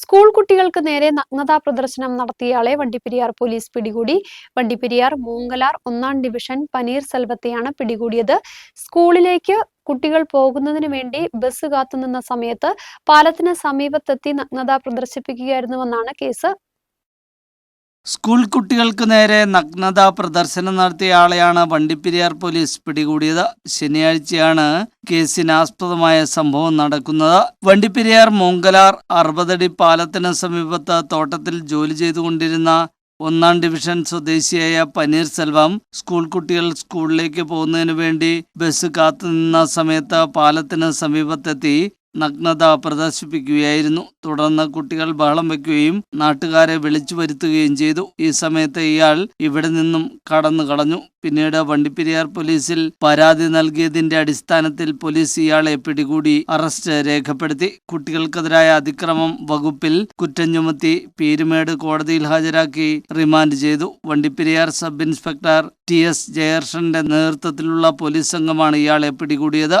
School കുട്ടികൾക്ക് നേരെ നഗ്നതാ പ്രദർശനം നടത്തിയയാളെ വണ്ടിപ്പെരിയാർ പോലീസ് പിടികൂടി. വണ്ടിപ്പെരിയാർ മൂങ്കലാർ ഒന്നാം ഡിവിഷൻ പനീർ സെൽവത്തെയാണ് പിടികൂടിയത്. സ്കൂളിലേക്ക് കുട്ടികൾ പോകുന്നതിന് വേണ്ടി ബസ് കാത്തുനിന്ന സമയത്ത് പാലത്തിന് സമീപത്തെത്തി നഗ്നത പ്രദർശിപ്പിക്കുകയായിരുന്നുവെന്നാണ് കേസ്. സ്കൂൾ കുട്ടികൾക്ക് നേരെ നഗ്നത പ്രദർശനം നടത്തിയ ആളെയാണ് വണ്ടിപ്പെരിയാർ പോലീസ് പിടികൂടിയത്. ശനിയാഴ്ചയാണ് കേസിനാസ്പദമായ സംഭവം നടക്കുന്നത്. വണ്ടിപ്പെരിയാർ മൂങ്കലാർ അറുപതടി പാലത്തിന് സമീപത്ത് തോട്ടത്തിൽ ജോലി ചെയ്തുകൊണ്ടിരുന്ന ഒന്നാം ഡിവിഷൻ സ്വദേശിയായ പനീർ സെൽവം സ്കൂൾ കുട്ടികൾ സ്കൂളിലേക്ക് പോകുന്നതിന് വേണ്ടി ബസ് കാത്തുനിന്ന സമയത്ത് പാലത്തിന് സമീപത്തെത്തി നഗ്നത പ്രദർശിപ്പിക്കുകയായിരുന്നു. തുടർന്ന് കുട്ടികൾ ബഹളം വയ്ക്കുകയും നാട്ടുകാരെ വിളിച്ചു വരുത്തുകയും ചെയ്തു. ഈ സമയത്ത് ഇയാൾ ഇവിടെ നിന്നും കടന്നു കളഞ്ഞു പിന്നീട് വണ്ടിപ്പെരിയാർ പോലീസിൽ പരാതി നൽകിയതിന്റെ അടിസ്ഥാനത്തിൽ പോലീസ് ഇയാളെ പിടികൂടി അറസ്റ്റ് രേഖപ്പെടുത്തി. കുട്ടികൾക്കെതിരായ അതിക്രമം വകുപ്പിൽ കുറ്റം ചുമത്തി പീരുമേട് കോടതിയിൽ ഹാജരാക്കി റിമാൻഡ് ചെയ്തു. Vandiperiyar sub inspector T S ജയർഷന്റെ നേതൃത്വത്തിലുള്ള പോലീസ് സംഘമാണ് ഇയാളെ പിടികൂടിയത്.